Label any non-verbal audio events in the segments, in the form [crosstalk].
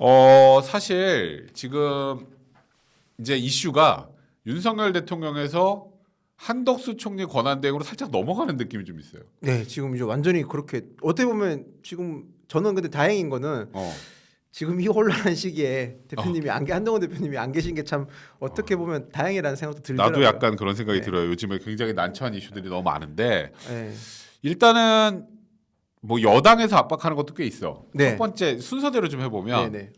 어 사실 지금 이제 이슈가 윤석열 대통령에서 한덕수 총리 권한 대행으로 살짝 넘어가는 느낌이 좀 있어요. 네, 지금 이제 완전히 그렇게 어떻게 보면 지금 저는 근데 다행인 거는 어. 지금 이 혼란한 시기에 대표님이 안 계, 한동훈 대표님이 안 계신 게 참 어떻게 보면 다행이라는 생각도 들더라고요. 나도 약간 그런 생각이 네. 들어요. 요즘에 굉장히 난처한 이슈들이 너무 많은데 네. 일단은 뭐 여당에서 압박하는 것도 꽤 있어. 네. 첫 번째 순서대로 좀 해보면 네, 네,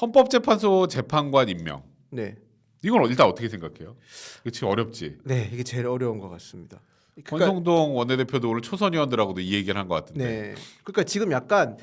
헌법재판소 재판관 임명 네, 이건 일단 어떻게 생각해요? 그치 어렵지. 네, 이게 제일 어려운 것 같습니다. 그러니까, 권성동 원내대표도 오늘 초선 의원들하고도 이 얘기를 한 것 같은데. 네, 그러니까 지금 약간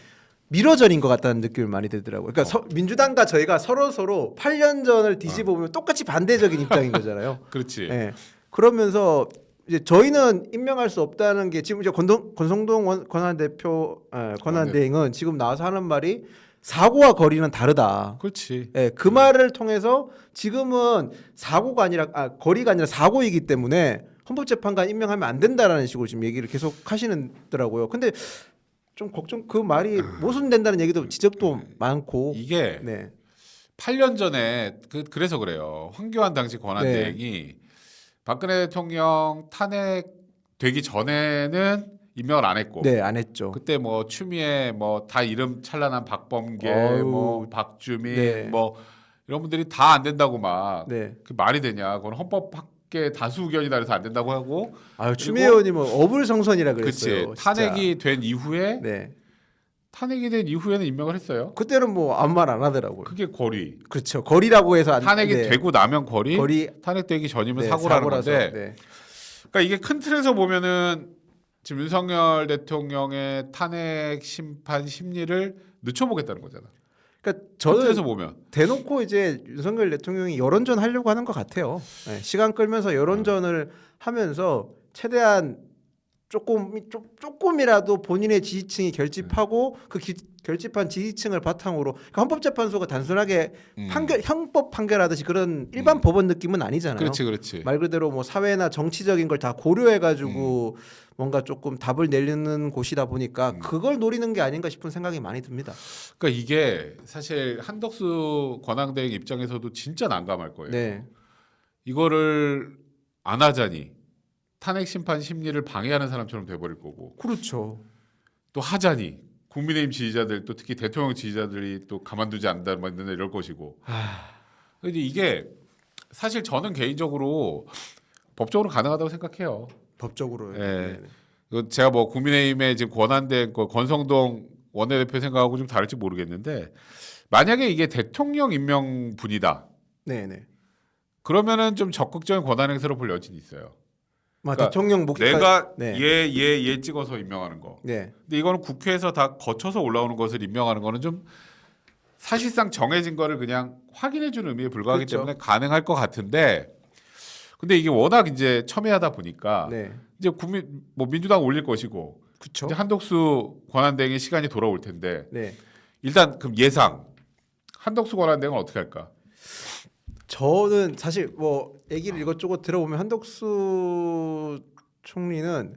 미러전인 것 같다는 느낌을 많이 들더라고요. 그러니까 서- 민주당과 저희가 서로 서로 8년 전을 뒤집어 보면 똑같이 반대적인 입장인 거잖아요. [laughs] 그렇지. 예. 그러면서 이제 저희는 임명할 수 없다는 게 지금 이제 권동, 권성동 원, 권한 대표 에, 권한대행은 지금 나와서 하는 말이 사고와 거리는 다르다. 그렇지. 예, 그 말을 통해서 지금은 사고가 아니라 아, 거리가 아니라 사고이기 때문에 헌법재판관 임명하면 안 된다라는 식으로 지금 얘기를 계속 하시는더라고요. 근데 좀 걱정 그 말이 모순된다는 얘기도 지적도 많고. 이게 네. 8년 전에 그 그래서 그래요. 황교안 당시 권한대행이 박근혜 대통령 탄핵 되기 전에는 임명을 안 했고 네, 안 했죠. 그때 뭐 추미애 뭐 다 이름 찬란한 박범계 어우. 뭐 박주민 네. 뭐 이런 분들이 다 안 된다고 막그 네. 말이 되냐 그건 헌법 밖에 다수 의견이다 그래서 안 된다고 하고 아유, 추미애 의원님은 어불성선이라 그치 그랬어요. 진짜. 탄핵이 된 이후에 네. 탄핵이 된 이후에는 임명을 했어요. 그때는 뭐 아무 말 안 하더라고요. 그게 거리. 그렇죠. 거리라고 해서 안 탄핵이 네. 되고 나면 거리, 거리 탄핵되기 전이면 네, 사고라는 사고라서, 건데 네. 그러니까 이게 큰 틀에서 보면은 지금 윤석열 대통령의 탄핵 심판 심리를 늦춰보겠다는 거잖아. 그러니까 큰 저는 틀에서 보면 대놓고 이제 윤석열 대통령이 여론전 하려고 하는 것 같아요. 네, 시간 끌면서 여론전을 하면서 최대한 조금 조, 조금이라도 본인의 지지층이 결집하고 그 기, 결집한 지지층을 바탕으로 그러니까 헌법재판소가 단순하게 음. 판결 형법 판결하듯이 그런 일반 법원 느낌은 아니잖아요. 그렇지, 그렇지. 말 그대로 뭐 사회나 정치적인 걸 다 고려해 가지고 뭔가 조금 답을 내리는 곳이다 보니까 음. 그걸 노리는 게 아닌가 싶은 생각이 많이 듭니다. 그러니까 이게 사실 한덕수 권한대행 입장에서도 진짜 난감할 거예요. 네. 이거를 안 하자니 탄핵 심판 심리를 방해하는 사람처럼 돼버릴 거고 그렇죠. 또 하자니 국민의힘 지지자들 또 특히 대통령 지지자들이 또 가만두지 않는다 뭐 이럴 것이고 아, 근데 이게 사실 저는 개인적으로 법적으로 가능하다고 생각해요. 법적으로. 예. 네. 그 제가 뭐 국민의힘의 지금 권한대 그 권성동 원내대표 생각하고 좀 다를지 모르겠는데 만약에 이게 대통령 임명 분이다 네, 네. 그러면은 좀 적극적인 권한 행사로 볼 여지는 있어요. 막 그러니까 대통령 목표 내가 네. 얘얘 얘 찍어서 임명하는 거. 네. 근데 이거는 국회에서 다 거쳐서 올라오는 것을 임명하는 거는 좀 사실상 정해진 거를 그냥 확인해 주는 의미에 불과하기 그렇죠. 때문에 가능할 것 같은데 근데 이게 워낙 이제 첨예하다 보니까 네. 이제 국민 뭐 민주당 올릴 것이고 그렇죠. 이제 한덕수 권한대행의 시간이 돌아올 텐데 네. 일단 그럼 예상 한덕수 권한대행은 어떻게 할까? 저는 사실 뭐 얘기를 이것저것 들어보면 한덕수 총리는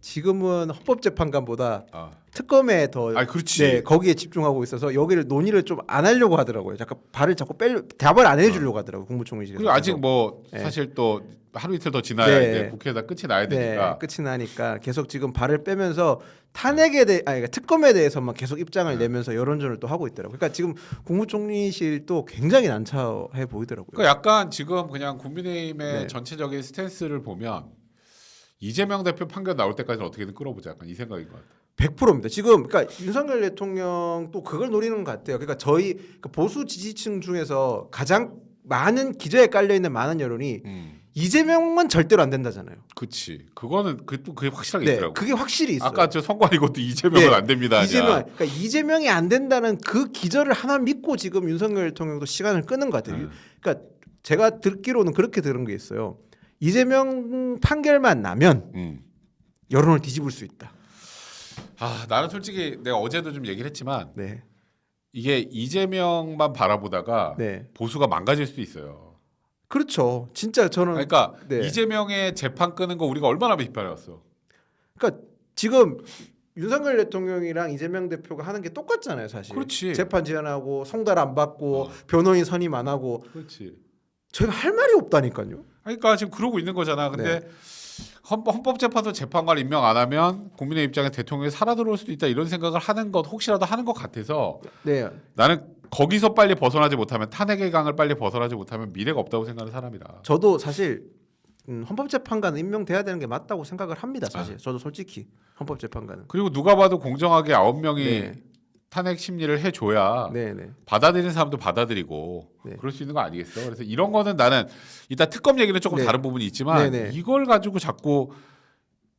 지금은 헌법재판관보다 아, 특검에 더 아 그렇지. 네, 거기에 집중하고 있어서 여기를 논의를 좀 안 하려고 하더라고요. 약간 발을 자꾸 뺄 답을 안 해주려고 하더라고 요. 국무총리실에서. 그리고 아직 뭐 네. 사실 또 하루 이틀 더 지나야 네. 이제 국회에다 끝이 나야 네, 되니까 끝이 나니까 계속 지금 발을 빼면서 탄핵에 대해 아니 그러니까 특검에 대해서만 계속 입장을 네. 내면서 여론전을 또 하고 있더라고요. 그러니까 지금 국무총리실도 굉장히 난처해 보이더라고요. 그러니까 약간 지금 그냥 국민의힘의 네. 전체적인 스탠스를 보면 이재명 대표 판결 나올 때까지는 어떻게든 끌어보자. 약간 이 생각인 것 같아요. 100%입니다. 지금 그러니까 윤석열 대통령 또 그걸 노리는 것 같아요. 그러니까 저희 그 보수 지지층 중에서 가장 많은 기저에 깔려 있는 많은 여론이 이재명은 절대로 안 된다잖아요. 그치. 그거는 그또 그게 확실하게 네, 있더라고. 그게 확실히 있어요. 아까 저 선관 이 것도 이재명은 네, 안 됩니다. 이재명, 그러니까 이재명이 안 된다는 그 기저를 하나 믿고 지금 윤석열 대통령도 시간을 끄는 것 같아요. 네. 그러니까 제가 듣기로는 그렇게 들은 게 있어요. 이재명 판결만 나면 음. 여론을 뒤집을 수 있다. 아 나는 솔직히 내가 어제도 좀 얘기를 했지만 네, 이게 이재명만 바라보다가 네, 보수가 망가질 수도 있어요. 그렇죠. 진짜 저는 그러니까 네. 이재명의 재판 끄는 거 우리가 얼마나 비판해왔어. 그러니까 지금 윤석열 대통령이랑 이재명 대표가 하는 게 똑같잖아요, 사실. 그렇지. 재판 지연하고 송달 안 받고 어. 변호인 선임 안 하고 그렇지. 저희가 할 말이 없다니까요. 그러니까 지금 그러고 있는 거잖아. 근데 네. 헌법, 헌법 재판소 재판관 임명 안 하면 국민의 입장에 대통령이 살아 들어올 수도 있다 이런 생각을 하는 것 혹시라도 하는 것 같아서 네. 나는 거기서 빨리 벗어나지 못하면 탄핵의 강을 빨리 벗어나지 못하면 미래가 없다고 생각하는 사람이다. 저도 사실 음, 헌법재판관 임명돼야 되는 게 맞다고 생각을 합니다. 아. 사실 저도 솔직히 헌법재판관은. 그리고 누가 봐도 공정하게 아홉 명이 네. 탄핵 심리를 해줘야 네, 네. 받아들이는 사람도 받아들이고 네. 그럴 수 있는 거 아니겠어? 그래서 이런 거는 나는 이따 특검 얘기는 조금 네. 다른 부분이 있지만 네, 네. 이걸 가지고 자꾸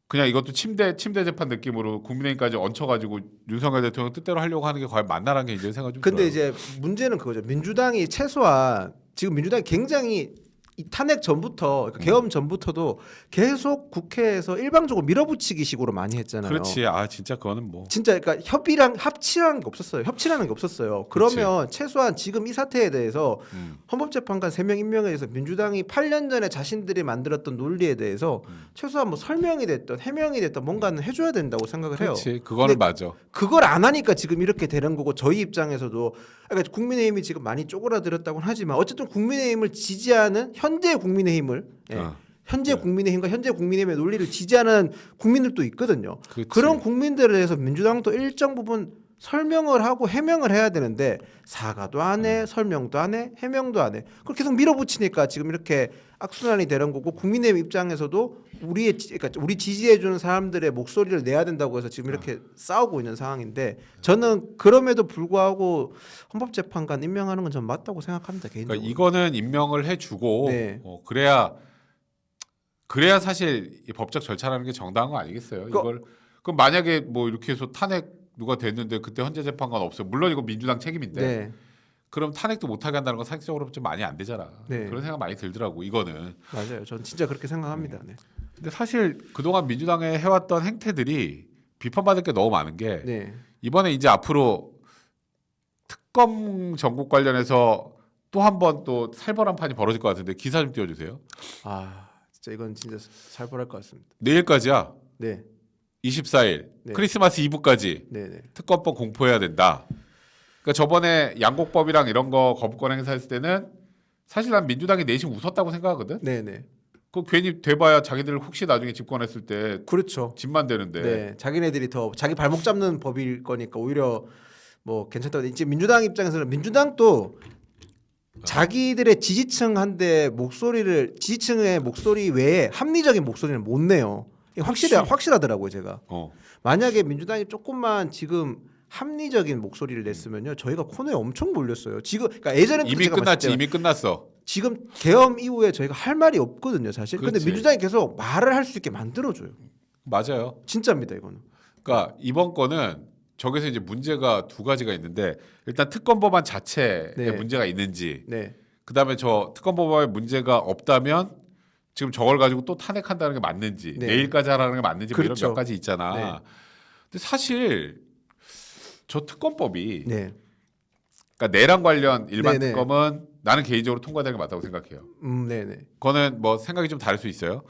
그냥 이것도 침대 침대 재판 느낌으로 국민의힘까지 얹혀가지고 윤석열 대통령 뜻대로 하려고 하는 게 과연 맞나라는 게 이제 생각 좀 근데 들어요. 이제 문제는 그거죠. 민주당이 최소한 지금 민주당이 굉장히 이 탄핵 전부터 그러니까 개엄 전부터도 계속 국회에서 일방적으로 밀어붙이기 식으로 많이 했잖아요. 그렇지. 아 진짜 그거는 뭐 진짜 그러니까 협의랑 합치라는 게 없었어요. 협치라는 게 없었어요. 그러면 최소한 지금 이 사태에 대해서 음. 헌법재판관 3명 임명에 대해서 민주당이 8년 전에 자신들이 만들었던 논리에 대해서 음. 최소한 뭐 설명이 됐던 해명이 됐던 뭔가는 해줘야 된다고 생각을 해요. 그렇지. 그거는 근데 맞아. 그걸 안 하니까 지금 이렇게 되는 거고 저희 입장에서도 그러니까 국민의힘이 지금 많이 쪼그라들었다고는 하지만 어쨌든 국민의힘을 지지하는 현재 국민의힘을 예, 어. 현제 네. 국민의힘과 현재 국민의힘의 논리를 지지하는 국민들도 있거든요. 그렇지. 그런 국민들에 대해서 민주당도 일정 부분 설명을 하고 해명을 해야 되는데 사과도 안 음. 해, 설명도 안 해, 해명도 안 해. 그걸 계속 밀어붙이니까 지금 이렇게 악순환이 되는 거고 국민의힘 입장에서도 우리의 지- 그러니까 우리 지지해 주는 사람들의 목소리를 내야 된다고 해서 지금 이렇게 싸우고 있는 상황인데 저는 그럼에도 불구하고 헌법재판관 임명하는 건 전 맞다고 생각합니다 개인적으로. 그러니까 이거는 임명을 해주고 네. 어, 그래야 그래야 사실 이 법적 절차라는 게 정당한 거 아니겠어요? 그- 이걸 그럼 만약에 뭐 이렇게 해서 탄핵 누가 됐는데 그때 헌재 재판관 없어요. 물론 이거 민주당 책임인데 네, 그럼 탄핵도 못하게 한다는 건 상식적으로 좀 많이 안 되잖아. 네. 그런 생각 많이 들더라고 이거는. 맞아요. 전 진짜 그렇게 생각합니다. 음. 네. 근데 사실 그동안 민주당에 해왔던 행태들이 비판받을 게 너무 많은 게 네. 이번에 이제 앞으로 특검 전국 관련해서 또 한 번 또 살벌한 판이 벌어질 것 같은데 기사 좀 띄워주세요. 아 진짜 이건 진짜 살벌할 것 같습니다. 내일까지야. 네, 24일 네. 크리스마스 이브까지 네, 네. 특검법 공포해야 된다. 그러니까 저번에 양곡법이랑 이런 거 거부권 행사했을 때는 사실 난 민주당이 내심 웃었다고 생각하거든. 네, 네. 그 괜히 돼봐야 자기들 혹시 나중에 집권했을 때 그렇죠. 집만 되는데. 네. 자기네들이 더 자기 발목 잡는 법일 거니까 오히려 뭐 괜찮다고. 이제 민주당 입장에서는 민주당도 자기들의 지지층한테 목소리를 지지층의 목소리 외에 합리적인 목소리는 못 내요. 그렇지. 확실하더라고요, 제가. 어. 만약에 민주당이 조금만 지금 합리적인 목소리를 냈으면요, 저희가 코너에 엄청 몰렸어요. 지금 그러니까 예전에 이미 끝났지. 이미 끝났어. 지금 개엄 이후에 저희가 할 말이 없거든요, 사실. 근데 그렇지. 민주당이 계속 말을 할 수 있게 만들어줘요. 맞아요. 진짜입니다, 이거는. 그러니까 이번 거는 저기서 이제 문제가 두 가지가 있는데 일단 특검 법안 자체에 네. 문제가 있는지 네, 그다음에 저 특검 법안에 문제가 없다면 지금 저걸 가지고 또 탄핵한다는 게 맞는지 네. 내일까지 하라는 게 맞는지 뭐 그렇죠. 이런 몇 가지 있잖아. 네. 근데 사실 저 특검법이 네, 그러니까 내란 관련 일반 네, 네. 특검은 나는 개인적으로 통과되는 게 맞다고 생각해요. 음, 네, 네, 그거는 뭐 생각이 좀 다를 수 있어요.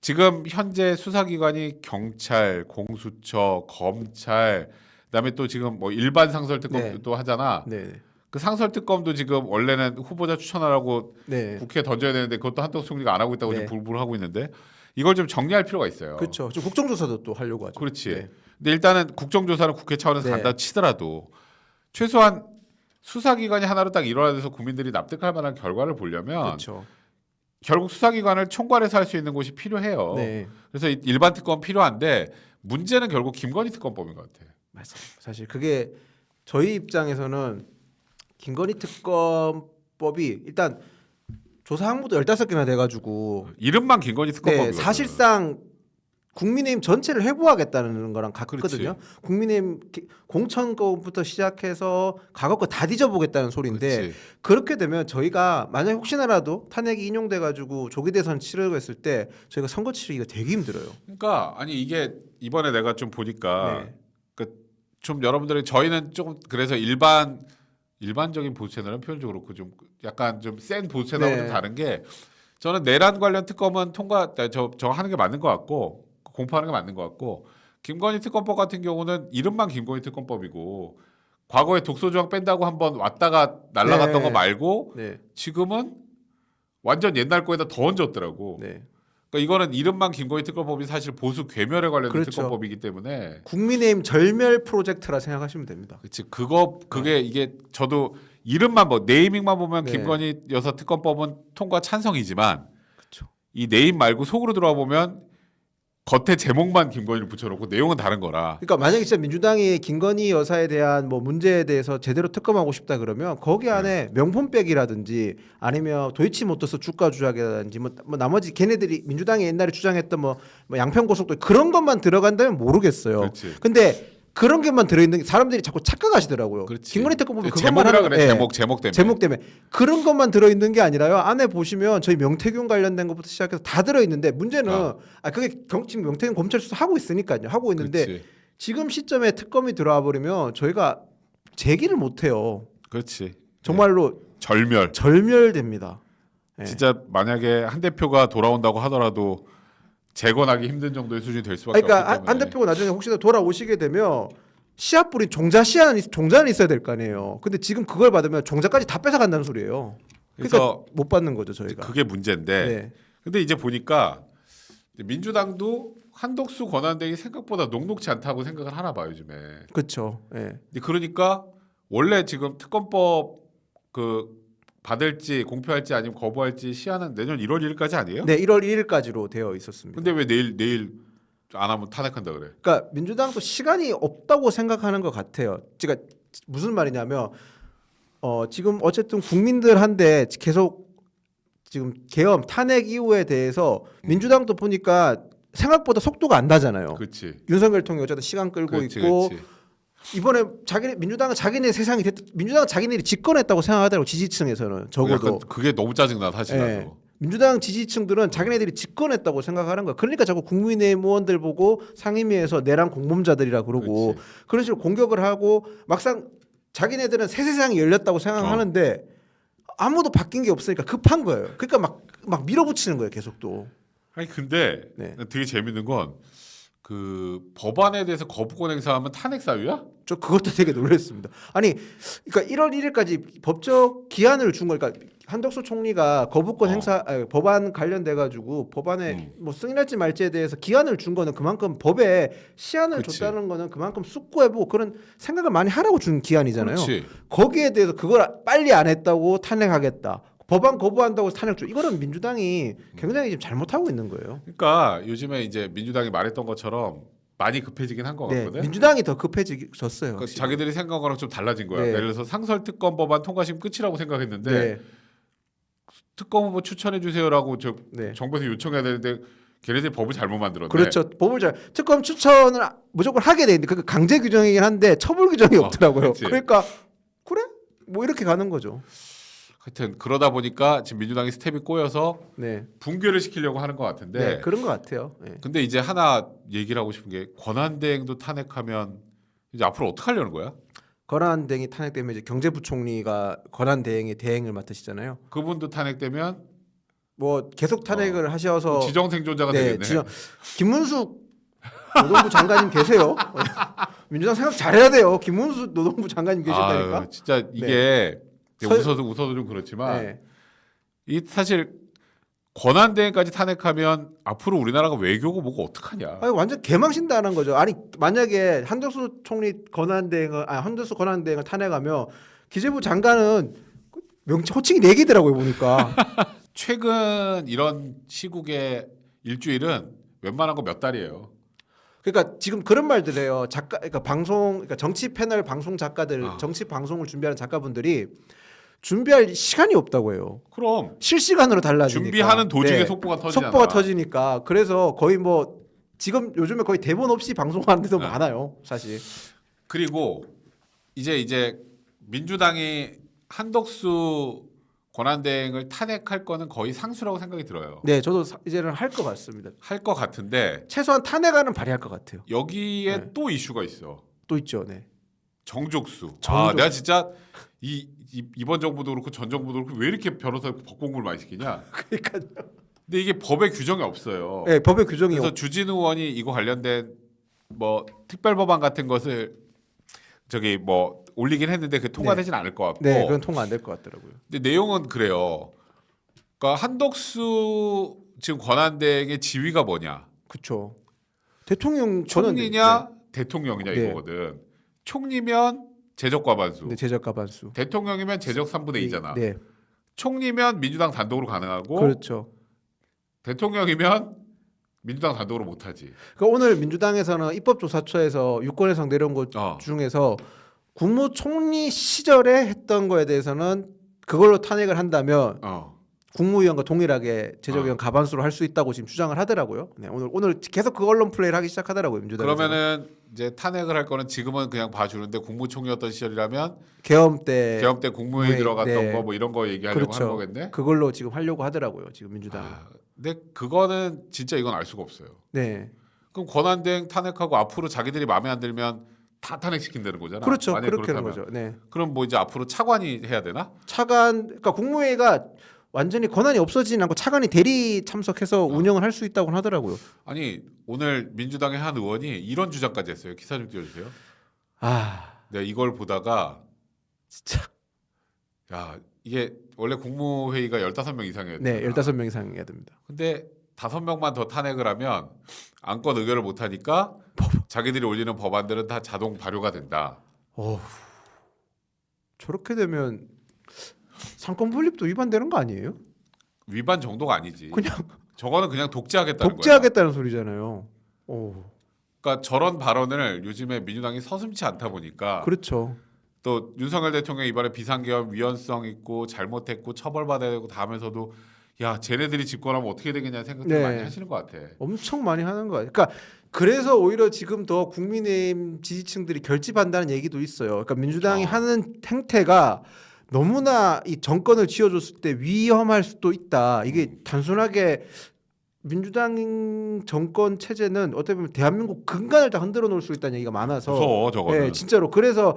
지금 현재 수사기관이 경찰, 공수처, 검찰, 그다음에 또 지금 뭐 일반 상설 특검도 네. 또 하잖아. 네, 그 상설 특검도 지금 원래는 후보자 추천하라고 네. 국회에 던져야 되는데 그것도 한덕수 총리가 안 하고 있다고 네. 지금 불불 하고 있는데 이걸 좀 정리할 필요가 있어요. 그렇죠. 좀 국정조사도 또 하려고 하죠. 그렇지. 네. 근데 일단은 국정조사는 국회 차원에서 네. 간다 치더라도 최소한 수사기관이 하나로 딱 일원화돼서 국민들이 납득할 만한 결과를 보려면 그렇죠. 결국 수사기관을 총괄해서 할 수 있는 곳이 필요해요. 네, 그래서 이- 일반 특검 필요한데 문제는 결국 김건희 특검법인 것 같아. 맞아요. 사실 그게 저희 입장에서는 김건희 특검법이 일단 조사 항목도 15개나 돼가지고 이름만 김건희 특검법이거든. 네, 사실상 국민의힘 전체를 회부하겠다는 거랑 같거든요. 국민의힘 기- 공천 거부터 시작해서 과거 거 다 뒤져보겠다는 소리인데 그렇지. 그렇게 되면 저희가 만약 혹시나라도 탄핵이 인용돼 가지고 조기 대선 치르고 했을 때 저희가 선거 치르기가 되게 힘들어요. 그러니까 아니 이게 이번에 내가 좀 보니까 네. 좀 여러분들이 저희는 조금 그래서 일반 일반적인 보수 채널은 표현적으로 그렇고 좀 약간 좀 센 보수 채널하고 네. 좀 다른 게 저는 내란 관련 특검은 통과 저저 하는 게 맞는 것 같고 공포하는 게 맞는 것 같고 김건희 특검법 같은 경우는 이름만 김건희 특검법이고 과거에 독소조항 뺀다고 한번 왔다가 날라갔던 네. 거 말고 네, 지금은 완전 옛날 거에다 더 얹었더라고. 네. 그러니까 이거는 이름만 김건희 특검법이 사실 보수 괴멸에 관련된 그렇죠. 특검법이기 때문에 국민의힘 절멸 프로젝트라 생각하시면 됩니다. 그치 그거 그게 이게 저도 이름만 뭐 네이밍만 보면 네. 김건희 여사 특검법은 통과 찬성이지만 그렇죠. 이 네임 말고 속으로 들어와 보면 겉에 제목만 김건희를 붙여놓고 내용은 다른 거라. 그러니까 만약에 진짜 민주당이 김건희 여사에 대한 뭐 문제에 대해서 제대로 특검하고 싶다 그러면 거기 안에 명품백이라든지 아니면 도이치모터스 주가 조작이라든지 뭐, 뭐 나머지 걔네들이 민주당이 옛날에 주장했던 뭐, 뭐 양평고속도 그런 것만 들어간다면 모르겠어요. 그렇지. 근데 그런 것만 들어있는 게 사람들이 자꾸 착각하시더라고요. 그렇지. 김건희 특검 보면 그것만 제목이라 하는- 그래 예. 제목 제목 때문에. 제목 때문에 그런 것만 들어있는 게 아니라요. 안에 보시면 저희 명태균 관련된 것부터 시작해서 다 들어있는데 문제는 아. 아 그게 경, 지금 명태균 검찰 수사 하고 있으니까요. 하고 있는데 그렇지. 지금 시점에 특검이 들어와 버리면 저희가 제기를 못 해요. 그렇지. 정말로 절멸. 절멸됩니다. 예. 진짜 만약에 한 대표가 돌아온다고 하더라도 재건하기 힘든 정도의 수준이 될 수밖에 그러니까 없기 한, 때문에. 한 대표가 나중에 혹시나 돌아오시게 되면 씨앗 뿌린 종자 씨앗은 있- 종자는 있어야 될 거 아니에요. 근데 지금 그걸 받으면 종자까지 다 뺏어 간다는 소리예요. 그러니까 그래서 못 받는 거죠 저희가. 그게 문제인데. 네. 근데 이제 보니까 민주당도 한덕수 권한대행이 생각보다 녹록지 않다고 생각을 하나 봐요 요즘에. 그렇죠. 예. 근데 그러니까 원래 지금 특검법 그 받을지 공표할지 아니면 거부할지 시한은 내년 1월 1일까지 아니에요? 네, 1월 1일까지로 되어 있었습니다. 근데 왜 내일 내일 안 하면 탄핵한다 그래? 그러니까 민주당도 시간이 없다고 생각하는 것 같아요. 제가 무슨 말이냐면 어 지금 어쨌든 국민들한테 계속 지금 계엄 탄핵 이후에 대해서 민주당도 보니까 생각보다 속도가 안 나잖아요. 그렇지. 윤석열 통이 어쨌든 시간 끌고 그렇지, 있고 그렇지. 이번에 자기네 민주당은 자기네 세상이 됐 민주당은 자기네들이 집권했다고 생각하더라고 지지층에서는 적어도 그게 너무 짜증나 사실 예. 나도. 민주당 지지층들은 자기네들이 집권했다고 생각하는 거야. 그러니까 자꾸 국민의힘 의원들 보고 상임위에서 내란 공범자들이라 그러고 그렇지. 그런 식으로 공격을 하고 막상 자기네들은 새 세상이 열렸다고 생각하는데 아무도 바뀐 게 없으니까 급한 거예요. 그러니까 막 막 밀어붙이는 거예요, 계속 또. 아니 근데 네. 되게 재밌는 건 그 법안에 대해서 거부권 행사하면 탄핵 사유야? 저 그것도 되게 놀랐습니다. 아니, 그러니까 1월 1일까지 법적 기한을 준 거니까 한덕수 총리가 거부권 어. 행사 아니, 법안 관련돼 가지고 법안에 음. 뭐 승인할지 말지에 대해서 기한을 준 거는 그만큼 법에 시한을 그치. 줬다는 거는 그만큼 숙고해보고 그런 생각을 많이 하라고 준 기한이잖아요. 그렇지. 거기에 대해서 그걸 빨리 안 했다고 탄핵하겠다. 법안 거부한다고 탄핵 줘. 이거는 민주당이 굉장히 지금 잘못하고 있는 거예요. 그러니까 요즘에 이제 민주당이 말했던 것처럼 많이 급해지긴 한 것 네, 같거든. 민주당이 더 급해졌어요. 그러니까 자기들이 생각하고랑 좀 달라진 거야. 네. 예를 들어서 상설 특검 법안 통과시면 끝이라고 생각했는데 네, 특검 후보 추천해 주세요라고 저 네. 정부에서 요청해야 되는데 걔네들이 법을 잘못 만들었네. 그렇죠. 법을 잘 특검 추천을 무조건 하게 되는데 그 강제 규정이긴 한데 처벌 규정이 어, 없더라고요. 그치. 그러니까 그래? 뭐 이렇게 가는 거죠. 하여튼 그러다 보니까 지금 민주당이 스텝이 꼬여서 네, 붕괴를 시키려고 하는 것 같은데. 네, 그런 것 같아요. 네. 근데 이제 하나 얘기를 하고 싶은 게 권한대행도 탄핵하면 이제 앞으로 어떻게 하려는 거야? 권한 대행이 탄핵되면 이제 경제부총리가 권한 대행의 대행을 맡으시잖아요. 그분도 탄핵되면 뭐 계속 탄핵을 하셔서 지정 생존자가 네, 되겠네. 지정- 김문수 노동부 장관님 계세요. [laughs] 민주당 생각 잘해야 돼요. 김문수 노동부 장관님 계신다니까. 아유, 진짜 이게 서- 웃어도 웃어도 좀 그렇지만 네. 이 사실 권한 대행까지 탄핵하면 앞으로 우리나라가 외교고 뭐고 어떡하냐? 아니 완전 개망신다는 거죠. 아니 만약에 한덕수 총리 권한 대행을 아 한덕수 권한 대행을 탄핵하면 기재부 장관은 그 명치 호칭이 네 개더라고요 보니까. [laughs] 최근 이런 시국의 일주일은 웬만한 거 몇 달이에요. 그러니까 지금 그런 말들 해요. 작가 그러니까 방송 그러니까 정치 패널 방송 작가들 아. 정치 방송을 준비하는 작가분들이 준비할 시간이 없다고 해요. 그럼 실시간으로 달라지니까. 준비하는 도중에 네. 속보가 터지잖아. 속보가 터지니까 그래서 거의 뭐 지금 요즘에 거의 대본 없이 방송하는 데도 네. 많아요, 사실. 그리고 이제 이제 민주당이 한덕수 권한대행을 탄핵할 거는 거의 상수라고 생각이 들어요. 네, 저도 사- 이제는 할 것 같습니다. 할 것 같은데 최소한 탄핵안은 발의할 것 같아요. 여기에 네. 또 이슈가 있어. 또 있죠, 네. 정족수. 아, 정족- 내가 진짜 이, 이 이번 정부도 그렇고 전 정부도 그렇고 왜 이렇게 변호사 법 공부를 많이 시키냐? [laughs] 그러니까 근데 이게 법에 규정이 없어요. 네, 법의 규정이 그래서 없... 주진우 의원이 이거 관련된 뭐 특별 법안 같은 것을 저기 뭐 올리긴 했는데 그 통과되진 않을 것 같고. 네, 그건 통과 안 될 것 같더라고요. 근데 내용은 그래요. 그러니까 한덕수 지금 권한대행의 지위가 뭐냐? 그렇죠. 대통령 총리냐 대통령이냐 네. 이거거든. 총리면 제적 과반수. 네, 네, 제적 가반수. 대통령이면 제적 3분의 2잖아. 네, 총리면 민주당 단독으로 가능하고 그렇죠. 대통령이면 민주당 단독으로 못하지. 그러니까 오늘 민주당에서는 입법조사처에서 유권 해석 내려온 것 어. 중에서 국무총리 시절에 했던 거에 대해서는 그걸로 탄핵을 한다면 어. 국무위원과 동일하게 제적위원 어. 가반수로 할 수 있다고 지금 주장을 하더라고요. 네, 오늘 오늘 계속 그 언론 플레이를 하기 시작하더라고요 민주당. 그러면은 이제 탄핵을 할 거는 지금은 그냥 봐주는데 국무총리였던 시절이라면 계엄 때 계엄 때 국무회의 네, 들어갔던 네. 거뭐 이런 거 얘기하려고 그렇죠. 하는 거겠네. 그걸로 지금 하려고 하더라고요 지금 민주당. 아, 근데 그거는 진짜 이건 알 수가 없어요. 네, 그럼 권한대행 탄핵하고 앞으로 자기들이 마음에 안 들면 다 탄핵시킨다는 거잖아. 그렇죠. 그렇게 하는 그렇다면. 거죠. 네, 그럼 뭐 이제 앞으로 차관이 해야 되나? 차관 그러니까 국무회의가 완전히 권한이 없어지진 않고 차관이 대리 참석해서 어. 운영을 할 수 있다고 하더라고요. 아니 오늘 민주당의 한 의원이 이런 주장까지 했어요. 기사 좀 띄워주세요. 아, 내가 이걸 보다가 진짜. 야 이게 원래 국무회의가 15명 이상이어야 네, 되잖아. 15명 이상 해야 됩니다. 근데 다섯 명만 더 탄핵을 하면 안건 의결을 못 하니까 자기들이 올리는 법안들은 다 자동 발효가 된다. 어후, 저렇게 되면 상권 분립도 위반되는 거 아니에요? 위반 정도가 아니지. 그냥 저거는 그냥 독재하겠다는. 독재하겠다는 소리잖아요. 오, 그러니까 저런 발언을 요즘에 민주당이 서슴치 않다 보니까 그렇죠. 또 윤석열 대통령 이번에 비상계엄 위헌성 있고 잘못했고 처벌받아야 되고 다 하면서도 야 쟤네들이 집권하면 어떻게 되겠냐 생각들 네. 많이 하시는 것 같아. 엄청 많이 하는 거예요. 그러니까 그래서 오히려 지금 더 국민의힘 지지층들이 결집한다는 얘기도 있어요. 그러니까 민주당이 어. 하는 행태가 너무나 이 정권을 쥐어줬을 때 위험할 수도 있다. 이게 단순하게 민주당 정권 체제는 어떻게 보면 대한민국 근간을 다 흔들어 놓을 수 있다는 얘기가 많아서 무서워 저거는. 예, 진짜로 그래서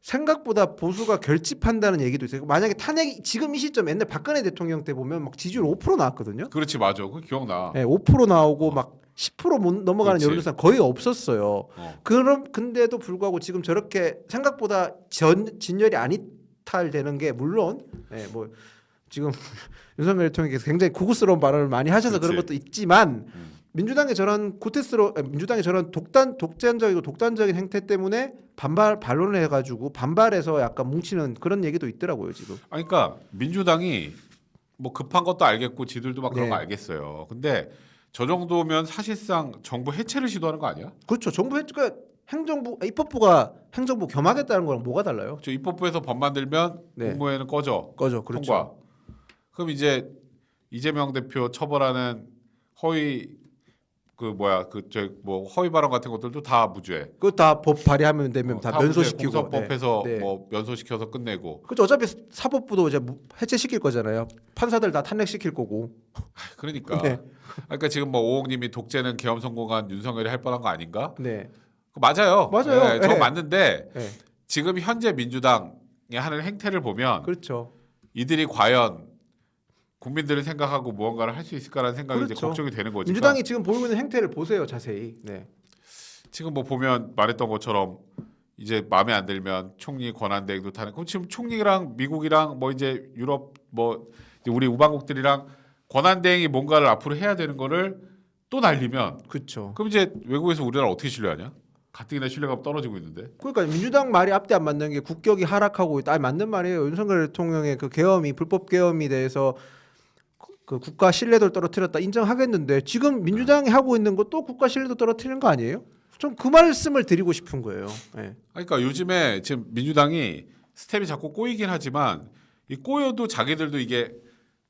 생각보다 보수가 결집한다는 얘기도 있어요. 만약에 탄핵이 지금 이 시점 옛날 박근혜 대통령 때 보면 막 지지율 5% 나왔거든요. 그렇지 맞아. 그 기억나. 예, 5% 나오고 막 10%못 넘어가는 그렇지. 여론조사 거의 없었어요. 어. 그럼 근데도 불구하고 지금 저렇게 생각보다 전 진열이 안 이탈되는 게 물론 예, 뭐 지금 [laughs] 윤석열 대통령께서 굉장히 고급스러운 발언을 많이 하셔서 그런 그렇지. 것도 있지만 음. 민주당의 저런 구테스로 아, 민주당의 저런 독단 독재적이고 독단적인 행태 때문에 반발 반론을 해가지고 반발해서 약간 뭉치는 그런 얘기도 있더라고요 지금. 아니, 그러니까 민주당이 뭐 급한 것도 알겠고 지들도 막 그런 네. 거 알겠어요. 근데 저 정도면 사실상 정부 해체를 시도하는 거 아니야? 그렇죠. 정부 그러니까 행정부 아, 입법부가 행정부 겸하겠다는 거랑 뭐가 달라요? 저 입법부에서 법 만들면 네. 국무회의는 꺼져 꺼져 그렇죠. 통과. 그럼 이제 이재명 대표 처벌하는 허위 그 뭐야 그 저 뭐 허위 발언 같은 것들도 다 무죄. 그거 다법 발의하면 되면 어, 다 무죄. 면소시키고. 공소법에서 네. 네. 뭐 면소시켜서 끝내고. 그렇죠. 어차피 사법부도 이제 무- 해체시킬 거잖아요. 판사들 다 탄핵시킬 거고. 그러니까. [laughs] 네. 그러니까 지금 뭐 오옥님이 독재는 계엄 성공한 윤석열이 할 뻔한 거 아닌가? 네. 그 맞아요. 맞아요. 네, 저거 네. 맞는데 네. 지금 현재 민주당이 하는 행태를 보면 그렇죠. 이들이 과연 국민들을 생각하고 무언가를 할 수 있을까라는 생각이 이제 그렇죠. 걱정이 되는 거지. 민주당이 지금 보이고 있는 행태를 보세요. 자세히. 네. 지금 뭐 보면 말했던 것처럼 이제 마음에 안 들면 총리 권한 대행도 타는. 그럼 지금 총리랑 미국이랑 뭐 이제 유럽 뭐 이제 우리 우방국들이랑 권한 대행이 뭔가를 앞으로 해야 되는 거를 또 날리면 그렇죠. 그럼 이제 외국에서 우리나라 어떻게 신뢰하냐? 가뜩이나 신뢰가 떨어지고 있는데. 그러니까 민주당 말이 앞뒤 안 맞는 게 국격이 하락하고 있다. 아니, 맞는 말이에요. 윤석열 대통령의 그 계엄이 불법 계엄이 대해서 그- 그 국가 신뢰도를 떨어뜨렸다 인정하겠는데 지금 민주당이 하고 있는 것도 국가 신뢰도 떨어뜨리는 거 아니에요? 좀 그 말씀을 드리고 싶은 거예요. 네. 그러니까 요즘에 지금 민주당이 스텝이 자꾸 꼬이긴 하지만 이 꼬여도 자기들도 이게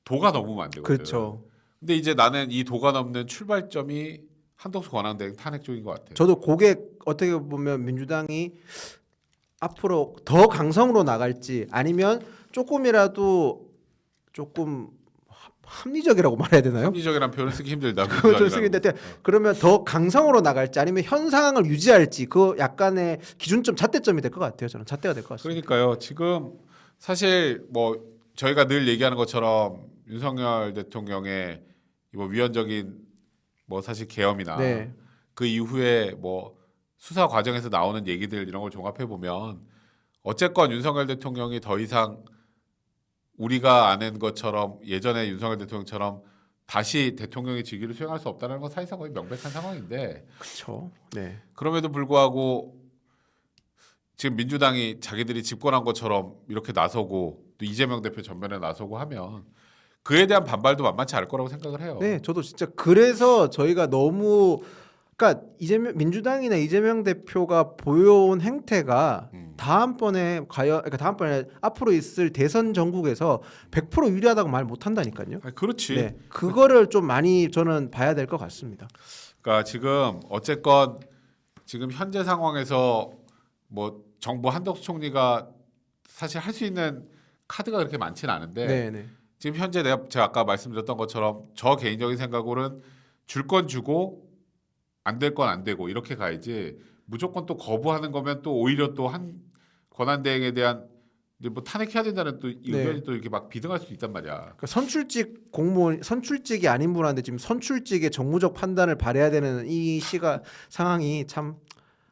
도가 넘으면 안 되거든. 그렇죠. 근데 이제 나는 이 도가 넘는 출발점이 한덕수 권한대행 탄핵 쪽인 것 같아. 저도 그게 어떻게 보면 민주당이 앞으로 더 강성으로 나갈지 아니면 조금이라도 조금 합- 합리적이라고 말해야 되나요? 합리적이라는 표현을 쓰기 힘들다. [laughs] 쓰기 민주당이라는 힘든데 그러면 더 강성으로 나갈지 아니면 현 상황을 유지할지 그 약간의 기준점 잣대점이 될 것 같아요. 저는 잣대가 될 것 같습니다. 그러니까요. 지금 사실 뭐 저희가 늘 얘기하는 것처럼 윤석열 대통령의 뭐 위헌적인 뭐 사실 계엄이나 네, 그 이후에 뭐 수사 과정에서 나오는 얘기들 이런 걸 종합해 보면 어쨌건 윤석열 대통령이 더 이상 우리가 아는 것처럼 예전에 윤석열 대통령처럼 다시 대통령의 직위를 수행할 수 없다는 건 사실상 거의 명백한 상황인데 그렇죠. 네. 그럼에도 불구하고 지금 민주당이 자기들이 집권한 것처럼 이렇게 나서고 또 이재명 대표 전면에 나서고 하면 그에 대한 반발도 만만치 않을 거라고 생각을 해요. 네, 저도 진짜 그래서 저희가 너무 그러니까 이재명 민주당이나 이재명 대표가 보여온 행태가 음. 다음번에 과연 그러니까 다음번에 앞으로 있을 대선 전국에서 100% 유리하다고 말 못한다니까요. 아니, 그렇지. 네, 그거를 좀 많이 저는 봐야 될 것 같습니다. 그러니까 지금 어쨌건 지금 현재 상황에서 뭐 정부 한덕수 총리가 사실 할 수 있는 카드가 그렇게 많지는 않은데 네, 네, 지금 현재 내가 제가 아까 말씀드렸던 것처럼 저 개인적인 생각으로는 줄 건 주고 안 될 건 안 되고 이렇게 가야지 무조건 또 거부하는 거면 또 오히려 또 한 권한 대행에 대한 이제 뭐 탄핵해야 된다는 또 의견이 네. 또 이렇게 막 비등할 수도 있단 말이야. 그러니까 선출직 공무원 선출직이 아닌 분한테 지금 선출직의 정무적 판단을 발해야 되는 이 시가 상황이 참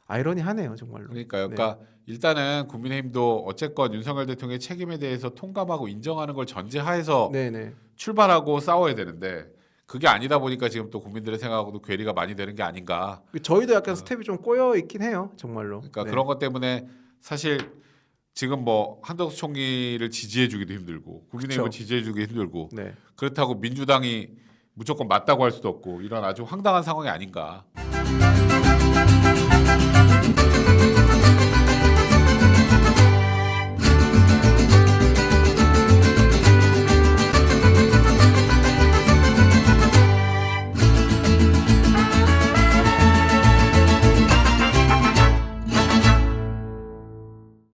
아이러니하네요, 정말로. 그러니까요. 그러니까 일단은 국민의힘도 어쨌건 윤석열 대통령의 책임에 대해서 통감하고 인정하는 걸 전제하에서 네, 네. 출발하고 싸워야 되는데 그게 아니다 보니까 지금 또 국민들의 생각하고도 괴리가 많이 되는 게 아닌가. 저희도 약간 스텝이 좀 꼬여 있긴 해요, 정말로. 그러니까 네. 그런 것 때문에 사실 지금 뭐 한덕수 총리를 지지해주기도 힘들고 국민의힘을. 지지해주기 힘들고 네. 그렇다고 민주당이 무조건 맞다고 할 수도 없고 이런 아주 황당한 상황이 아닌가.